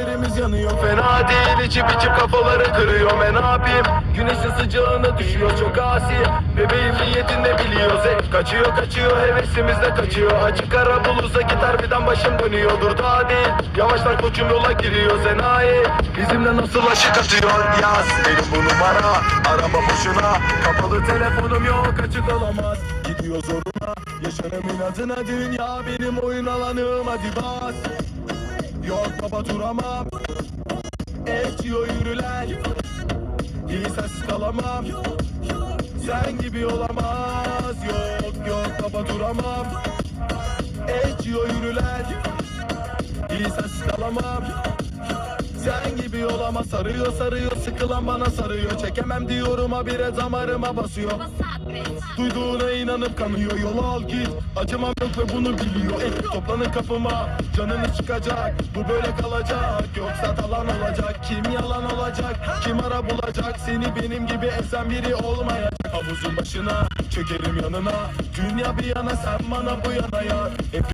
ellerimiz yanıyor Fena değil. İçip içip kafaları kırıyor Ben ne yapayım? Güneşin sıcağına düşüyor çok asi. Bebeğim niyetinde biliyor zevk Kaçıyor kaçıyor. Hevesimiz de kaçıyor. Açık ara bulursa gitar birden başım dönüyor. Dur daha değil yavaşlar koçum yola giriyor Zenayi. Bizimle nasıl aşık atıyor? Yaz benim bu numara. Arama boşuna Kapalı telefonum yok açık olamaz. Gidiyor zoruna yaşarım inadına. Dünya benim oyun alanım hadi bas baba duramam Eşiyor yürüler. İyi sensiz kalamam. Sen gibi olamaz. Yok yok baba duramam Eşiyor yürüler. İyi sensiz kalamam sen gibi olamaz sarıyor sarıyor. Sıkılan bana sarıyor. Çekemem diyorum habire damarıma basıyor. Duyduğuna inanıp kanıyor. Yolu al git. Acımam yok ve bunu biliyor. Et toplanın kapıma. Canını çıkacak. Bu böyle kalacak. Yoksa talan olacak. Kim yalan olacak? Kim ara bulacak? Seni benim gibi esen biri olmayacak. Havuzun başına çökerim yanına. Dünya bir yana sen bana bu yana ya Hep